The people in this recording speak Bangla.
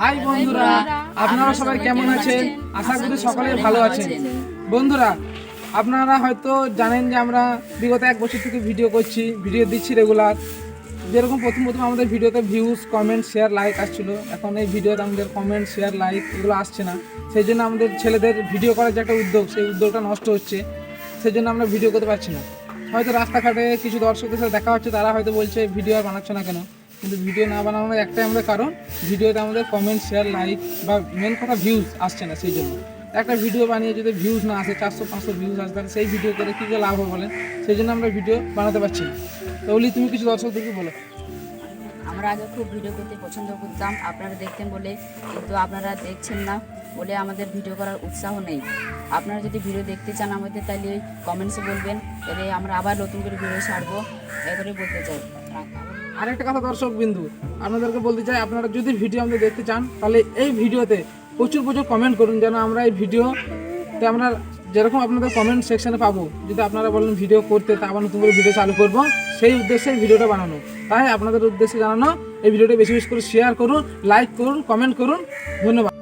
হাই বন্ধুরা, আপনারা সবাই কেমন আছেন? আশা করি সকলে ভালো আছেন। বন্ধুরা, আপনারা হয়তো জানেন যে আমরা বিগত এক বছর থেকে ভিডিও করছি, ভিডিও দিচ্ছি রেগুলার। যেরকম প্রথম প্রথম আমাদের ভিডিওতে ভিউজ কমেন্ট শেয়ার লাইক আসছিল। এখন এই ভিডিওতে আমাদের কমেন্ট শেয়ার লাইক এগুলো আসছে না। সেই জন্য আমাদের ছেলেদের ভিডিও করার যে একটা উদ্যোগ, সেই উদ্যোগটা নষ্ট হচ্ছে। সেই জন্য আমরা ভিডিও করতে পারছি না। হয়তো রাস্তাঘাটে কিছু দর্শকদের সাথে দেখা হচ্ছে, তারা হয়তো বলছে, ভিডিও আর বানাচ্ছে না কেন? কিন্তু ভিডিও না বানানোর একটাই আমাদের কারণ ভিডিওতে আমাদের কমেন্ট শেয়ার লাইক বা মেন কথা ভিউজ আসছে না সেই জন্য। একটা ভিডিও বানিয়ে যদি ভিউজ না আসে, চারশো, পাঁচশো ভিউজ আসে তাহলে সেই ভিডিও করে কী লাভ হবে বলেন? সেই জন্য আমরা ভিডিও বানাতে পারছি না। তো বলি তুমি কিছু দর্শকদেরকে বলো। আমরা আগে খুব ভিডিও করতে পছন্দ করতাম, আপনারা দেখতেন বলে, কিন্তু আপনারা দেখছেন না বলে আমাদের ভিডিও করার উৎসাহ নেই। আপনারা যদি ভিডিও দেখতে চান আমাদের তাহলে কমেন্টসে বলবেন তাহলে আমরা আবার নতুন করে ভিডিও ছাড়বো। এবারে বলতে চাই। আরেকটা কথা দর্শক বিন্দু, আপনাদেরকে বলতে চাই, আপনারা যদি ভিডিও আমাদের দেখতে চান, তাহলে এই ভিডিওতে প্রচুর প্রচুর কমেন্ট করুন যেন আমরা এই ভিডিওতে আমরা যেরকম আপনাদের কমেন্ট সেকশানে পাবো। যদি আপনারা বলেন ভিডিও করতে, তা আবার নতুন করে ভিডিও চালু করব, সেই উদ্দেশ্যে ভিডিওটা বানানো। তাই আপনাদের উদ্দেশ্যে জানানো, এই ভিডিওটা বেশি বেশি করে শেয়ার করুন লাইক করুন কমেন্ট করুন। ধন্যবাদ।